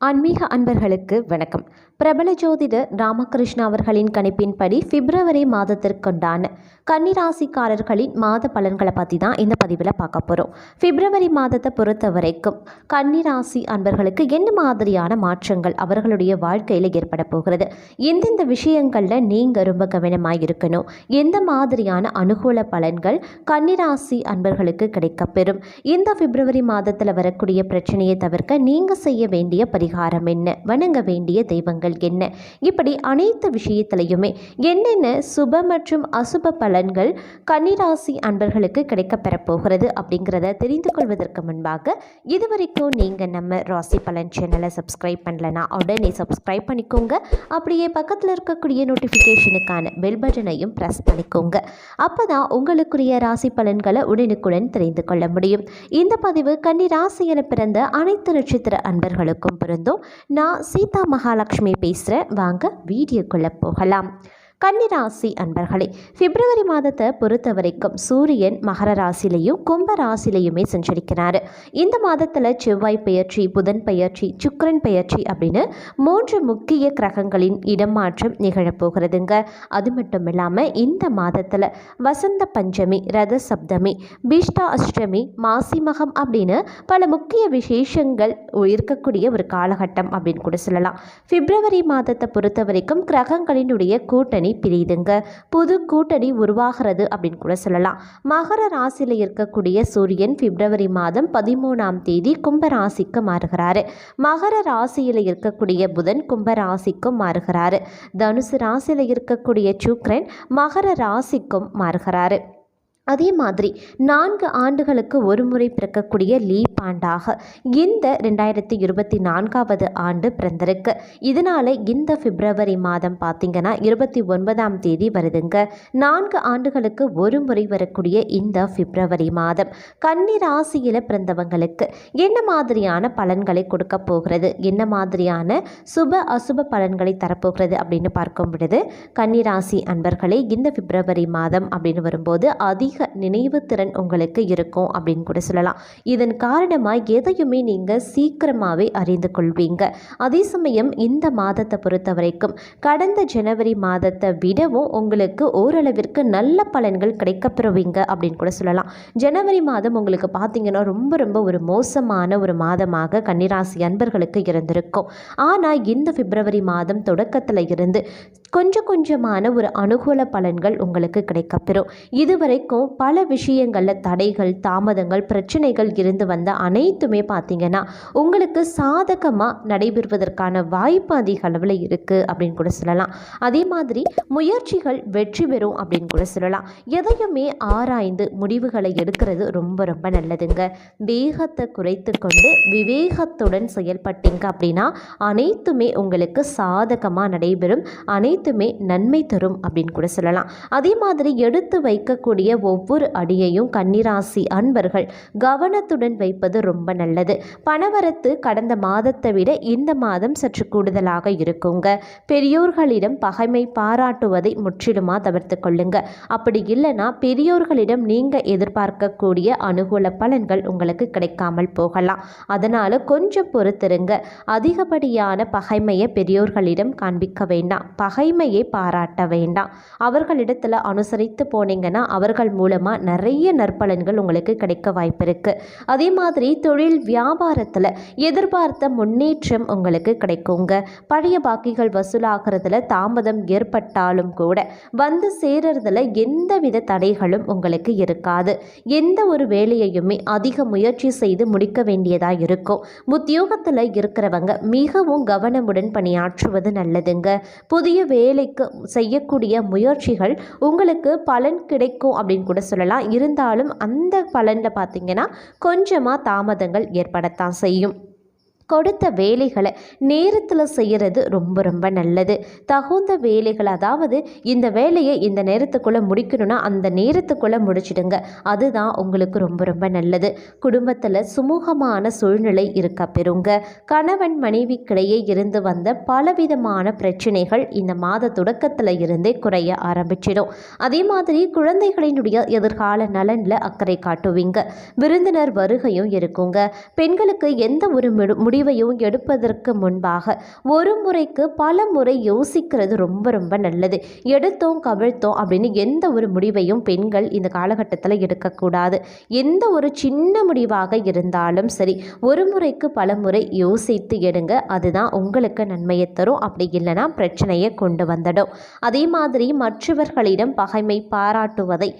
ஆன்மீக அன்பர்களுக்கு வணக்கம். பிரபல ஜோதிடர் ராமகிருஷ்ண அவர்களின் கணிப்பின்படி பிப்ரவரி மாதத்திற்குண்டான கன்னிராசிக்காரர்களின் மாத பலன்களை பற்றி தான் இந்த பதிவில் பார்க்க போகிறோம் பிப்ரவரி மாதத்தை பொறுத்த வரைக்கும் கன்னிராசி அன்பர்களுக்கு என்ன மாதிரியான மாற்றங்கள் அவர்களுடைய வாழ்க்கையில் ஏற்பட போகிறது? எந்தெந்த விஷயங்களில் நீங்கள் ரொம்ப கவனமாக இருக்கணும்? எந்த மாதிரியான அனுகூல பலன்கள் கன்னிராசி அன்பர்களுக்கு கிடைக்கப்பெறும்? இந்த பிப்ரவரி மாதத்தில் வரக்கூடிய பிரச்சனையை தவிர்க்க நீங்கள் செய்ய வேண்டிய பரிகாரம் என்ன? வணங்க வேண்டிய தெய்வங்கள் என்ன? இப்படி அனைத்து விஷயத்திலையுமே என்னென்ன சுப மற்றும் அசுப பலன்கள் கன்னிராசி அன்பர்களுக்கு கிடைக்கப்பெறப் போகிறது அப்படிங்கிறத தெரிந்து கொள்வதற்கு முன்பாக இதுவரைக்கும் நீங்கள் நம்ம ராசி பலன் சேனலை சப்ஸ்கிரைப் பண்ணலனா உடனே சப்ஸ்கிரைப் பண்ணிக்கோங்க. அப்படியே பக்கத்தில் இருக்கக்கூடிய நோட்டிஃபிகேஷனுக்கான பெல் பட்டனையும் ப்ரெஸ் பண்ணிக்கோங்க. அப்போ தான் உங்களுக்குரிய ராசி பலன்களை உடனுக்குடன் தெரிந்து கொள்ள முடியும். இந்த பதிவு கன்னி ராசியில் பிறந்த அனைத்து நட்சத்திர அன்பர்களுக்கும் பொருந்தும். நான் சீதா மகாலட்சுமி பேசுகிறேன் வாங்க வீடியோக்குள்ளே போகலாம். கன்னிராசி அன்பர்களே பிப்ரவரி மாதத்தை பொறுத்த வரைக்கும் சூரியன் மகர ராசிலையும் கும்ப ராசிலையுமே சஞ்சரிக்கிறார் இந்த மாதத்தில் செவ்வாய் பெயர்ச்சி புதன் பெயர்ச்சி சுக்கரன் பெயர்ச்சி அப்படின்னு மூன்று முக்கிய கிரகங்களின் இடமாற்றம் நிகழப்போகிறதுங்க. அது மட்டும் இல்லாமல் இந்த மாதத்தில் வசந்த பஞ்சமி ரத சப்தமி பீஷ்டா அஷ்டமி மாசி மகம் அப்படின்னு பல முக்கிய விசேஷங்கள் இருக்கக்கூடிய ஒரு காலகட்டம் அப்படின்னு கூட சொல்லலாம். பிப்ரவரி மாதத்தை பொறுத்த வரைக்கும் கிரகங்களினுடைய கூட்டணி பிரியுதுங்க. புது கூட்டணி உருவாகிறது அப்படின்னு கூட சொல்லலாம். மகர ராசியில் இருக்கக்கூடிய சூரியன் பிப்ரவரி மாதம் பதிமூணாம் தேதி கும்ப ராசிக்கு மாறுகிறாரு. மகர ராசியில் இருக்கக்கூடிய புதன் கும்ப ராசிக்கும் மாறுகிறாரு. தனுசு ராசியில் இருக்கக்கூடிய சுக்ரன் மகர ராசிக்கும் மாறுகிறாரு. அதே மாதிரி நான்கு ஆண்டுகளுக்கு ஒரு முறை பிறக்கக்கூடிய லீப் ஆண்டாக இந்த ரெண்டாயிரத்தி இருபத்தி நான்காவது ஆண்டு பிறந்திருக்கு. இதனால் இந்த பிப்ரவரி மாதம் பார்த்திங்கன்னா இருபத்தி ஒன்பதாம் தேதி வருதுங்க. நான்கு ஆண்டுகளுக்கு ஒரு முறை வரக்கூடிய இந்த பிப்ரவரி மாதம் கன்னி ராசியில் பிறந்தவங்களுக்கு என்ன மாதிரியான பலன்களை கொடுக்க போகிறது? என்ன மாதிரியான சுப அசுப பலன்களை தரப்போகிறது? அப்படின்னு பார்க்கும் பொழுது கன்னிராசி அன்பர்களே இந்த பிப்ரவரி மாதம் அப்படின்னு வரும்போது அதிக அதிக நினைவு திறன் உங்களுக்கு இருக்கும் அப்படின்னு கூட சொல்லலாம். இதன் காரணமாக எதையுமே நீங்கள் சீக்கிரமாகவே அறிந்து கொள்வீங்க. அதே சமயம் இந்த மாதத்தை பொறுத்த வரைக்கும் கடந்த ஜனவரி மாதத்தை விடவும் உங்களுக்கு ஓரளவிற்கு நல்ல பலன்கள் கிடைக்கப்பெறுவீங்க அப்படின்னு கூட சொல்லலாம். ஜனவரி மாதம் உங்களுக்கு பார்த்தீங்கன்னா ரொம்ப ரொம்ப ஒரு மோசமான ஒரு மாதமாக கன்னிராசி அன்பர்களுக்கு இருந்திருக்கும். ஆனால் இந்த பிப்ரவரி மாதம் தொடக்கத்தில் இருந்து கொஞ்சம் கொஞ்சமான ஒரு அனுகூல பலன்கள் உங்களுக்கு கிடைக்கப்பெறும். இதுவரைக்கும் பல விஷயங்களில் தடைகள் தாமதங்கள் பிரச்சனைகள் இருந்து வந்த அனைத்துமே பார்த்தீங்கன்னா உங்களுக்கு சாதகமாக நடைபெறுவதற்கான வாய்ப்பு அதிக அளவில் இருக்குது அப்படின்னு கூட சொல்லலாம். அதே மாதிரி முயற்சிகள் வெற்றி பெறும் அப்படின்னு கூட சொல்லலாம். எதையுமே ஆராய்ந்து முடிவுகளை எடுக்கிறது ரொம்ப ரொம்ப நல்லதுங்க. வேகத்தை குறைத்து கொண்டு விவேகத்துடன் செயல்பட்டீங்க அப்படின்னா அனைத்துமே உங்களுக்கு சாதகமாக நடைபெறும் அனைத்துமே நன்மை தரும் அப்படின்னு கூட சொல்லலாம். அதே மாதிரி எடுத்து வைக்கக்கூடிய ஒவ்வொரு அடியையும் கன்னிராசி அன்பர்கள் கவனத்துடன் வைப்பது ரொம்ப நல்லது. பணவரத்து கடந்த மாதத்தை விட இந்த மாதம் சற்று கூடுதலாக இருக்குங்க. பெரியோர்களிடம் பகைமை பாராட்டுவதை முற்றிலுமாக தவிர்த்து கொள்ளுங்க. அப்படி இல்லைன்னா பெரியோர்களிடம் நீங்கள் எதிர்பார்க்கக்கூடிய அனுகூல பலன்கள் உங்களுக்கு கிடைக்காமல் போகலாம். அதனால் கொஞ்சம் பொறுத்திருங்க. அதிகப்படியான பகைமையை பெரியோர்களிடம் காண்பிக்க வேண்டாம். பகைமையை பாராட்ட வேண்டாம். அவர்களிடத்தில் அனுசரித்து போனீங்கன்னா அவர்கள் மூலமாக நிறைய நற்பலன்கள் உங்களுக்கு கிடைக்க வாய்ப்பு இருக்குது அதே மாதிரி தொழில் வியாபாரத்தில் எதிர்பார்த்த முன்னேற்றம் உங்களுக்கு கிடைக்குங்க. பழைய பாக்கிகள் வசூலாகிறதுல தாமதம் ஏற்பட்டாலும் கூட வந்து சேர்றதுல எந்தவித தடைகளும் உங்களுக்கு இருக்காது. எந்த ஒரு வேலையையுமே அதிக முயற்சி செய்து முடிக்க வேண்டியதாக இருக்கும். உத்தியோகத்தில் இருக்கிறவங்க மிகவும் கவனமுடன் பணியாற்றுவது நல்லதுங்க. புதிய வேலைக்கு செய்யக்கூடிய முயற்சிகள் உங்களுக்கு பலன் கிடைக்கும் அப்படின்னு கூட சொல்லலாம். இருந்தாலும் அந்த பலனில் பார்த்திங்கன்னா கொஞ்சமாக தாமதங்கள் ஏற்படத்தான் செய்யும். கொடுத்த வேலைகளை நேரத்தில் செய்கிறது ரொம்ப ரொம்ப நல்லது. தகுந்த வேலைகள் அதாவது இந்த வேலையை இந்த நேரத்துக்குள்ளே முடிக்கணும்னா அந்த நேரத்துக்குள்ளே முடிச்சிடுங்க. அதுதான் உங்களுக்கு ரொம்ப ரொம்ப நல்லது. குடும்பத்தில் சுமூகமான சூழ்நிலை இருக்க பெறுங்க. கணவன் மனைவிக்கிடையே இருந்து வந்த பலவிதமான பிரச்சனைகள் இந்த மாத தொடக்கத்தில் இருந்தே குறைய ஆரம்பிச்சிடும். அதே மாதிரி குழந்தைகளினுடைய எதிர்கால நலனில் அக்கறை காட்டுவீங்க. விருந்தினர் வருகையும் இருக்குங்க. பெண்களுக்கு எந்த ஒரு முடி முடிவையும் எடுப்பதற்கு முன்பாக ஒரு முறைக்கு பல முறை யோசிக்கிறது ரொம்ப ரொம்ப நல்லது. எடுத்தோம் கவிழ்த்தோம் அப்படின்னு எந்த ஒரு முடிவையும் பெண்கள் இந்த காலகட்டத்தில் எடுக்கக்கூடாது. எந்த ஒரு சின்ன முடிவாக இருந்தாலும் சரி ஒரு முறைக்கு பல முறை யோசித்து எடுங்க. அதுதான் உங்களுக்கு நன்மையை தரும். அப்படி இல்லைன்னா பிரச்சனையை கொண்டு வந்துடும். அதே மாதிரி மற்றவர்களிடம் பகைமை பாராட்டுவதை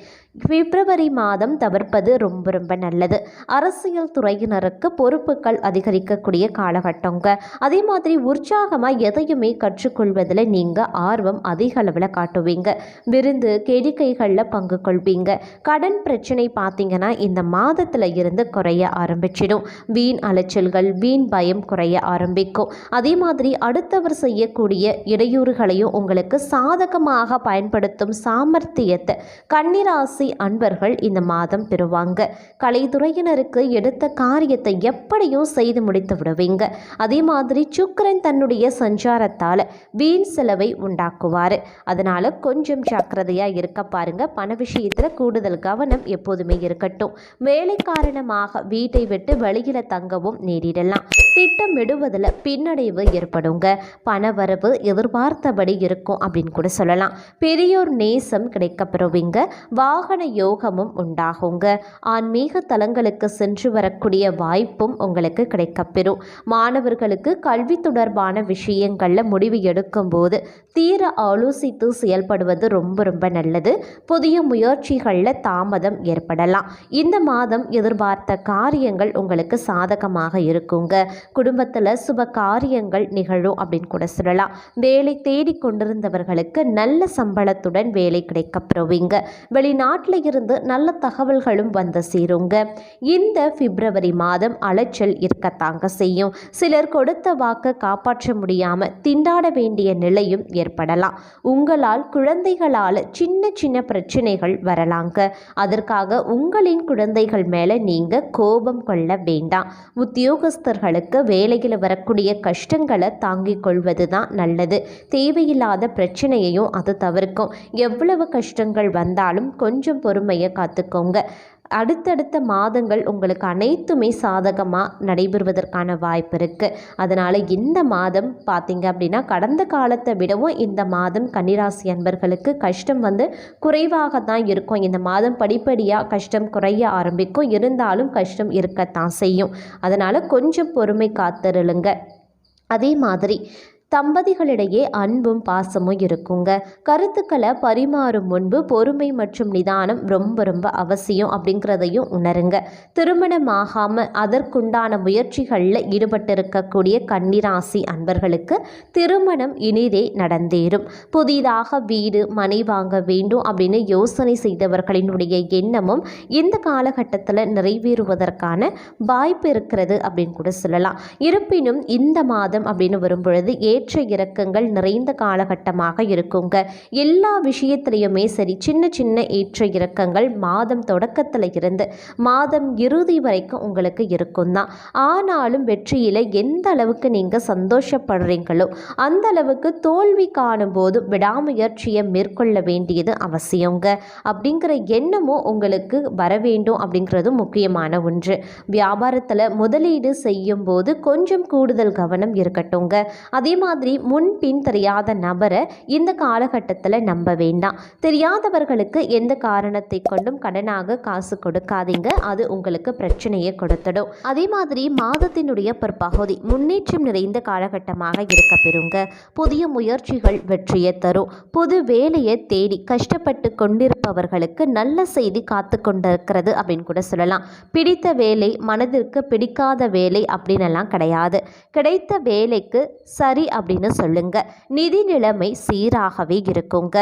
பிப்ரவரி மாதம் தவிர்ப்பது ரொம்ப ரொம்ப நல்லது. அரசியல் துறையினருக்கு பொறுப்புகள் அதிகரிக்கக்கூடிய காலகட்டங்க. அதே மாதிரி உற்சாகமாக எதையுமே கற்றுக்கொள்வதில் நீங்கள் ஆர்வம் அதிக அளவில் காட்டுவீங்க. விருந்து கேளிக்கைகளில் பங்கு கொள்வீங்க. கடன் பிரச்சனை பார்த்தீங்கன்னா இந்த மாதத்தில் இருந்து குறைய ஆரம்பிச்சிடும். வீண் அலைச்சல்கள் வீண் பயம் குறைய ஆரம்பிக்கும். அதே மாதிரி அடுத்தவர் செய்யக்கூடிய இடையூறுகளையும் உங்களுக்கு சாதகமாக பயன்படுத்தும் சாமர்த்தியத்தை கன்னிராசி அன்பர்கள் இந்த மாதம் பெறுவாங்க. கலைத்துறையினருக்கு எடுத்த காரியத்தை எப்படியும் செய்து முடித்து விடுவீங்க. அதே மாதிரி சுக்கரன் தன்னுடைய சஞ்சாரத்தால் வீண் செலவை உண்டாக்குவார். அதனால் கொஞ்சம் ஜாக்கிரதையாக இருக்க பாருங்க. பண விஷயத்தில் கூடுதல் கவனம் எப்போதுமே இருக்கட்டும். வேலை காரணமாக வீட்டை விட்டு வெளியில் தங்கவும் நேரிடலாம். திட்டமிடுவதில் பின்னடைவு ஏற்படுங்க. பணவரவு எதிர்பார்த்தபடி இருக்கும் அப்படின்னு கூட சொல்லலாம். பெரியோர் நேசம் கிடைக்கப்பெறுவீங்க. வாகன யோகமும் உண்டாகுங்க. ஆன்மீக தலங்களுக்கு சென்று வரக்கூடிய வாய்ப்பும் உங்களுக்கு கிடைக்கப்பெறும். மாணவர்களுக்கு கல்வி தொடர்பான விஷயங்களில் முடிவு எடுக்கும்போது தீர ஆலோசித்து செயல்படுவது ரொம்ப ரொம்ப நல்லது. புதிய முயற்சிகளில் தாமதம் ஏற்படலாம். இந்த மாதம் எதிர்பார்த்த காரியங்கள் உங்களுக்கு சாதகமாக இருக்குங்க. குடும்பத்தில் சுப காரியங்கள் நிகழும் அப்படின்னு கூட சொல்லலாம். வேலை தேடி கொண்டிருந்தவர்களுக்கு நல்ல சம்பளத்துடன் வேலை கிடைக்கப்பெறுவீங்க வெளிநாட்டில் இருந்து நல்ல தகவல்களும் வந்து சேருங்க. இந்த பிப்ரவரி மாதம் அலைச்சல் இருக்கத்தாங்க செய்யும். சிலர் கொடுத்த வாக்கை காப்பாற்ற முடியாமல் திண்டாட வேண்டிய நிலையும் ஏற்படலாம். உங்களால் குழந்தைகளால் சின்ன சின்ன பிரச்சனைகள் வரலாங்க. அதற்காக உங்களின் குழந்தைகள் மேலே நீங்கள் கோபம் கொள்ள வேண்டாம். உத்தியோகஸ்தர்களுக்கு வேலையில் வரக்கூடிய கஷ்டங்களை தாங்கிக் கொள்வது தான் நல்லது. தேவையில்லாத பிரச்சனையையும் அது தவிர்க்கும். எவ்வளவு கஷ்டங்கள் வந்தாலும் கொஞ்சம் பொறுமையை காத்துக்கோங்க. அடுத்தடுத்த மாதங்கள் உங்களுக்கு அனைத்துமே சாதகமாக நடைபெறுவதற்கான வாய்ப்பு இருக்குது அதனால் இந்த மாதம் பார்த்தீங்க அப்படின்னா கடந்த காலத்தை விடவும் இந்த மாதம் கன்னிராசி அன்பர்களுக்கு கஷ்டம் வந்து குறைவாக தான் இருக்கும். இந்த மாதம் படிப்படியாக கஷ்டம் குறைய ஆரம்பிக்கும். இருந்தாலும் கஷ்டம் இருக்கத்தான் செய்யும். அதனால் கொஞ்சம் பொறுமை காத்திருளுங்க. அதே மாதிரி தம்பதிகளிடையே அன்பும் பாசமும் இருக்குங்க. கருத்துக்களை பரிமாறும் முன்பு பொறுமை மற்றும் நிதானம் ரொம்ப ரொம்ப அவசியம் அப்படிங்கிறதையும் உணருங்க. திருமணமாகாமல் அதற்குண்டான முயற்சிகளில் ஈடுபட்டிருக்கக்கூடிய கன்னிராசி அன்பர்களுக்கு திருமணம் இனிதே நடந்தேறும். புதிதாக வீடு மனை வாங்க வேண்டும் அப்படின்னு யோசனை செய்தவர்களினுடைய எண்ணமும் இந்த காலகட்டத்தில் நிறைவேறுவதற்கான வாய்ப்பு இருக்கிறது அப்படின்னு கூட சொல்லலாம். இருப்பினும் இந்த மாதம் அப்படின்னு வரும்பொழுது ஏற்ற இறக்கங்கள் நிறைந்த காலகட்டமாக இருக்குங்க. எல்லா விஷயத்திலையுமே சரி சின்ன சின்ன ஏற்ற இறக்கங்கள் மாதம் தொடக்கத்தில் இருந்து மாதம் இறுதி வரைக்கும் உங்களுக்கு இருக்கும் தான் ஆனாலும் வெற்றியில் எந்த அளவுக்கு நீங்கள் சந்தோஷப்படுறீங்களோ அந்த அளவுக்கு தோல்வி காணும்போது விடாமுயற்சியை மேற்கொள்ள வேண்டியது அவசியங்க அப்படிங்கிற எண்ணமும் உங்களுக்கு வர வேண்டும் அப்படிங்கிறது முக்கியமான ஒன்று. வியாபாரத்தில் முதலீடு செய்யும் போது கொஞ்சம் கூடுதல் கவனம் இருக்கட்டுங்க அதே மாதிரி முன்பின் தெரியாத நபரை இந்த காலகட்டத்தில் நம்ப வேண்டாம். தெரியாதவர்களுக்கு எந்த காரணத்தை கொண்டும் கடனாக காசு கொடுக்காதீங்க. அது உங்களுக்கு பிரச்சனையை கொடுத்துடும். அதே மாதிரி மாதத்தினுடைய பிற்பகுதி முன்னேற்றம் நிறைந்த காலகட்டமாக இருக்க பெறுங்க. புதிய முயற்சிகள் வெற்றியை தரும். புது வேலையை தேடி கஷ்டப்பட்டு இருப்பவர்களுக்கு நல்ல செய்தி காத்து கொண்டிருக்கிறது அப்படின்னு கூட சொல்லலாம். பிடித்த வேலை மனதிற்கு பிடிக்காத வேலை அப்படின்னெல்லாம் கிடையாது. கிடைத்த வேலைக்கு சரி அப்படின்னு சொல்லுங்க. நிதி நிலைமை சீராகவே இருக்குங்க.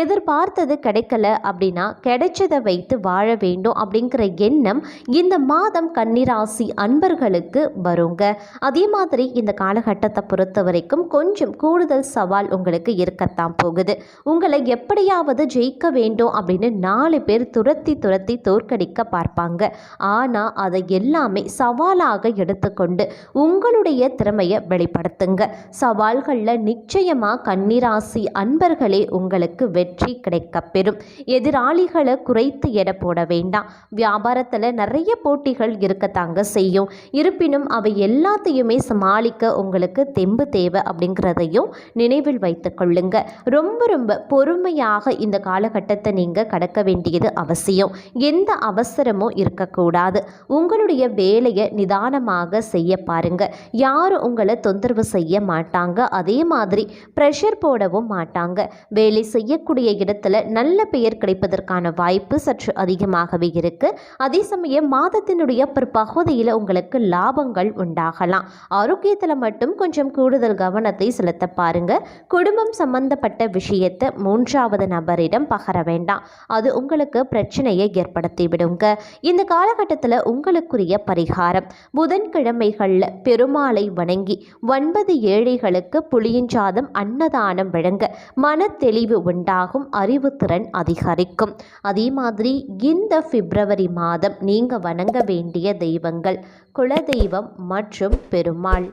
எதிர்பார்த்தது கிடைக்கல அப்படின்னா கிடைச்சதை வைத்து வாழ வேண்டும் அப்படிங்கிற எண்ணம் இந்த மாதம் கன்னிராசி அன்பர்களுக்கு வருங்க. அதே மாதிரி இந்த காலகட்டத்தை பொறுத்த வரைக்கும் கொஞ்சம் கூடுதல் சவால் உங்களுக்கு இருக்கத்தான் போகுது. உங்களை எப்படியாவது ஜெயிக்க வேண்டும் அப்படின்னு அப்படின்னு நாலு பேர் துரத்தி துரத்தி தோற்கடிக்க பார்ப்பாங்க. ஆனால் அதை எல்லாமே சவாலாக எடுத்துக்கொண்டு உங்களுடைய திறமையை வெளிப்படுத்துங்க. சவால்களில் நிச்சயமாக கன்னிராசி அன்பர்களே உங்களுக்கு வெற்றி கிடைக்கப்பெறும் எதிராளிகளை குறைத்து எடை போட வேண்டாம். வியாபாரத்தில் நிறைய போட்டிகள் இருக்கத்தாங்க செய்யும். இருப்பினும் அவை எல்லாத்தையுமே சமாளிக்க உங்களுக்கு தெம்பு தேவை அப்படிங்கிறதையும் நினைவில் வைத்துக் கொள்ளுங்க. ரொம்ப ரொம்ப பொறுமையாக இந்த காலகட்டத்தை நீங்கள் கடக்க வேண்டியது அவசியம். எந்த அவசரமும் இருக்கக்கூடாது. உங்களுடைய வேலையை நிதானமாக செய்ய பாருங்க. யாரும் உங்களை தொந்தரவு செய்ய மாட்டாங்க. அதே மாதிரி ப்ரெஷர் போடவும் மாட்டாங்க. வேலை செய்யக்கூடிய இடத்துல நல்ல பெயர் கிடைப்பதற்கான வாய்ப்பு சற்று அதிகமாகவே இருக்கு. அதே சமயம் மாதத்தினுடைய பிற்பகுதியில் உங்களுக்கு லாபங்கள் உண்டாகலாம். ஆரோக்கியத்தில் மட்டும் கொஞ்சம் கூடுதல் கவனத்தை செலுத்த பாருங்க. குடும்பம் சம்பந்தப்பட்ட விஷயத்தை மூன்றாவது நபரிடம் பகர வேண்டாம். அது உங்களுக்கு பிரச்சனையை ஏற்படுத்தி விடுங்க இந்த காலகட்டத்தில் உங்களுக்குரிய பரிகாரம். புதன்கிழமைகளில் பெருமாளை வணங்கி ஒன்பது ஏழைகளுக்கு புளியஞ்சாதம் அன்னதானம் வழங்க மன தெளிவு உண்டாகும் அறிவுத்திறன் அதிகரிக்கும். அதே மாதிரி இந்த பிப்ரவரி மாதம் நீங்கள் வணங்க வேண்டிய தெய்வங்கள் குலதெய்வம் மற்றும் பெருமாள்.